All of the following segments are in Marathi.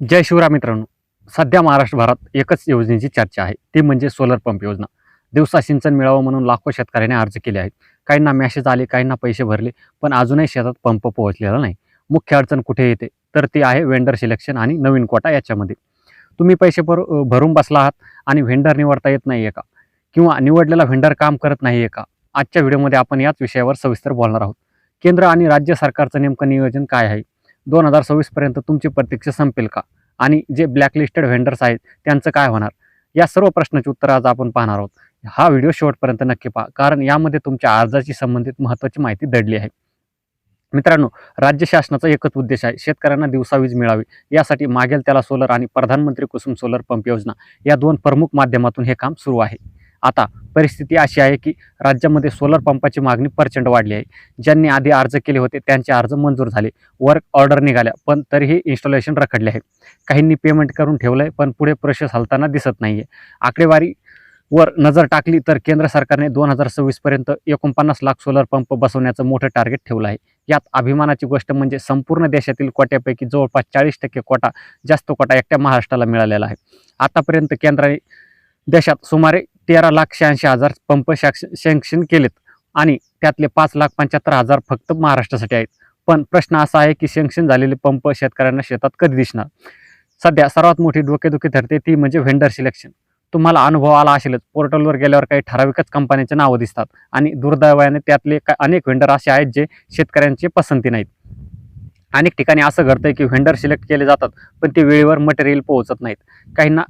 जय शिवराम मित्रांनो. सध्या महाराष्ट्रभरात एकच योजनेची चर्चा आहे. ती म्हणजे सोलर पंप योजना. दिवसा सिंचन मिळावं म्हणून लाखो शेतकऱ्यांनी अर्ज केले आहेत. काहींना मॅसेज आले काहींना पैसे भरले पण अजूनही शेतात पंप पोहोचलेला नाही. मुख्य अडचण कुठे येते? तर ती आहे वेंडर सिलेक्शन आणि नवीन कोटा याच्यामध्ये. तुम्ही पैसे भर भरून बसला आहात आणि व्हेंडर निवडता येत नाही आहे का? किंवा निवडलेला व्हेंडर काम करत नाही आहे का? आजच्या व्हिडिओमध्ये आपण याच विषयावर सविस्तर बोलणार आहोत. केंद्र आणि राज्य सरकारचं नेमकं नियोजन काय आहे? दोन हजार सव्वीसपर्यंत तुमची प्रतीक्षा संपेल का? आणि जे ब्लॅकलिस्टेड व्हेंडर्स आहेत त्यांचं काय होणार? या सर्व प्रश्नाची उत्तरं आज आपण पाहणार आहोत. हा व्हिडिओ शेवटपर्यंत नक्की पहा कारण यामध्ये तुमच्या अर्जाची संबंधित महत्त्वाची माहिती दडली आहे. मित्रांनो राज्य शासनाचा एकच उद्देश आहे शेतकऱ्यांना दिवसा वीज मिळावी. यासाठी मागेल त्याला सोलर आणि प्रधानमंत्री कुसुम सोलर पंप योजना. या दोन प्रमुख माध्यमातून हे काम सुरू आहे. आता परिस्थिती अशी आहे की राज्यामध्ये सोलर पंपाची मागणी प्रचंड वाढली आहे. ज्यांनी आधी अर्ज केले होते त्यांचे अर्ज मंजूर झाले. वर्क ऑर्डर निघाल्या पण तरीही इन्स्टॉलेशन रखडले आहे काहींनी पेमेंट करून ठेवलं आहे पण पुढे प्रोसेस हलताना दिसत नाहीये. आकडेवारी वर नजर टाकली तर केंद्र सरकारने दोन हजार सव्वीसपर्यंत एकोणपन्नास लाख सोलर पंप बसवण्याचं मोठं टार्गेट ठेवलं आहे. यात अभिमानाची गोष्ट म्हणजे संपूर्ण देशातील कोट्यापैकी जवळपास चाळीस टक्के कोटा जास्त कोटा एकट्या महाराष्ट्राला मिळालेला आहे. आतापर्यंत केंद्राने देशात सुमारे तेरा लाख शहाऐंशी हजार पंप सँक्शन केलेत आणि त्यातले पाच लाख पंच्याहत्तर हजार फक्त महाराष्ट्रासाठी आहेत. पण प्रश्न असा आहे की सँक्शन झालेले पंप शेतकऱ्यांना शेतात कधी दिसणार? सध्या सर्वात मोठी डोकेदुखी ठरते ती म्हणजे व्हेंडर सिलेक्शन तुम्हाला अनुभव आला असेलच पोर्टलवर गेल्यावर काही ठराविकच कंपन्यांचे नावं दिसतात आणि दुर्दैवाने त्यातले अनेक व्हेंडर असे आहेत जे शेतकऱ्यांची पसंती नाहीत. अनेक ठिकाणी असं घडतंय की व्हेंडर सिलेक्ट केले जातात पण ते वेळेवर मटेरियल पोहोचत नाहीत. काहींना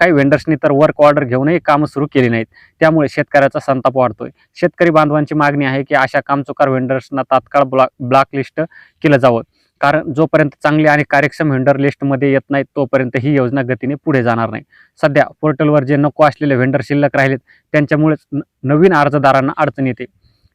काही वेंडर्सनी तर वर्क ऑर्डर घेऊनही कामं सुरू केली नाहीत. त्यामुळे शेतकऱ्याचा संताप वाढतोय. शेतकरी बांधवांची मागणी आहे की अशा कामचुकार वेंडर्सना तात्काळ ब्लॉक ब्लॉक लिस्ट केलं जावं. कारण जोपर्यंत चांगले आणि कार्यक्षम व्हेंडर लिस्टमध्ये येत नाहीत तोपर्यंत ही योजना गतीने पुढे जाणार नाही. सध्या पोर्टलवर जे नको असलेले व्हेंडर शिल्लक राहिलेत त्यांच्यामुळेच न- नवीन अर्जदारांना अडचण येते.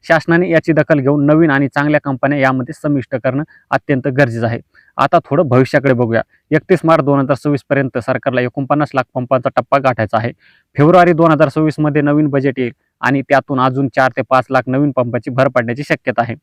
शासनाने याची दखल घेऊन नवीन आणि चांगल्या कंपन्या यामध्ये समाविष्ट करणं अत्यंत गरजेचं आहे. आता थोडं भविष्याकडे बघूया. एकतीस मार्च दोन हजार सव्वीसपर्यंत सरकारला एकोणपन्नास लाख पंपांचा टप्पा गाठायचा आहे. फेब्रुवारी दोन हजार सव्वीसमध्ये नवीन बजेट येईल आणि त्यातून अजून चार ते पाच लाख नवीन पंपाची भर पडण्याची शक्यता आहे.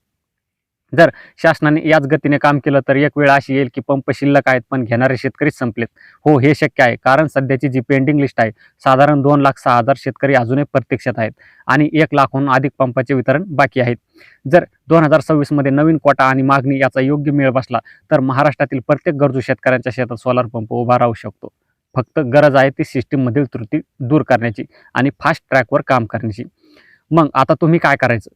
जर शासनाने याच गतीने काम केलं तर एक वेळ अशी येईल की पंप शिल्लक आहेत पण घेणारे शेतकरीच संपलेत. हो हे शक्य आहे कारण सध्याची जी पेंडिंग लिस्ट आहे साधारण दोन लाख सहा हजार शेतकरी अजूनही प्रतीक्षेत आहेत आणि एक लाखहून अधिक पंपाचे वितरण बाकी आहेत. जर दोन हजार सव्वीसमध्ये नवीन कोटा आणि मागणी याचा योग्य मेळ बसला तर महाराष्ट्रातील प्रत्येक गरजू शेतकऱ्यांच्या शेतात सोलार पंप उभा राहू शकतो. फक्त गरज आहे ती सिस्टीममधील त्रुटी दूर करण्याची आणि फास्ट ट्रॅकवर काम करण्याची. मग आता तुम्ही काय करायचं?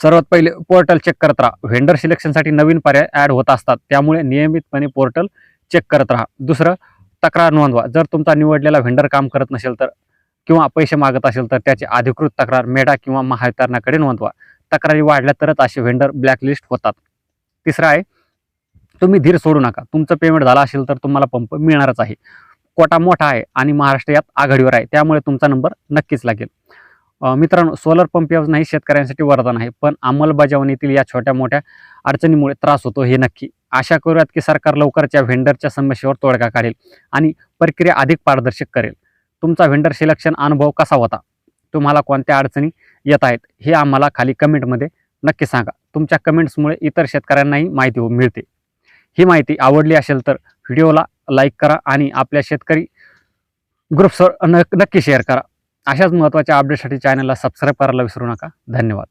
सर्वात पहिले पोर्टल चेक करत राहा. व्हेंडर सिलेक्शनसाठी नवीन पर्याय ॲड होत असतात. त्यामुळे नियमितपणे पोर्टल चेक करत राहा. दुसरं तक्रार नोंदवा. जर तुमचा निवडलेला व्हेंडर काम करत नसेल तर किंवा पैसे मागत असेल तर त्याची अधिकृत तक्रार मेडा किंवा महावितरणाकडे नोंदवा. तक्रारी वाढल्या तरच असे व्हेंडर ब्लॅकलिस्ट होतात. तिसरं आहे तुम्ही धीर सोडू नका. तुमचं पेमेंट झालं असेल तर तुम्हाला पंप मिळणारच आहे. कोटा मोठा आहे आणि महाराष्ट्र यात आघाडीवर आहे. त्यामुळे तुमचा नंबर नक्कीच लागेल. मित्रांनो सोलर पंप योजना ही शेतकऱ्यांसाठी वरदान आहे पण अंमलबजावणीतील या छोट्या मोठ्या अडचणीमुळे त्रास होतो हे नक्की. आशा करूयात की सरकार लवकरच या व्हेंडरच्या समस्येवर तोडगा काढेल आणि प्रक्रिया अधिक पारदर्शक करेल. तुमचा व्हेंडर सिलेक्शन अनुभव कसा होता? तुम्हाला कोणत्या अडचणी येत आहेत? हे आम्हाला खाली कमेंटमध्ये नक्की सांगा. तुमच्या कमेंट्समुळे इतर शेतकऱ्यांनाही माहिती हो- मिळते. ही माहिती आवडली असेल तर व्हिडिओला लाईक करा आणि आपल्या शेतकरी ग्रुप्सवर नक्की शेअर करा. अशाच महत्त्वाच्या अपडेटसाठी चॅनलला सबस्क्राईब करायला विसरू नका. धन्यवाद.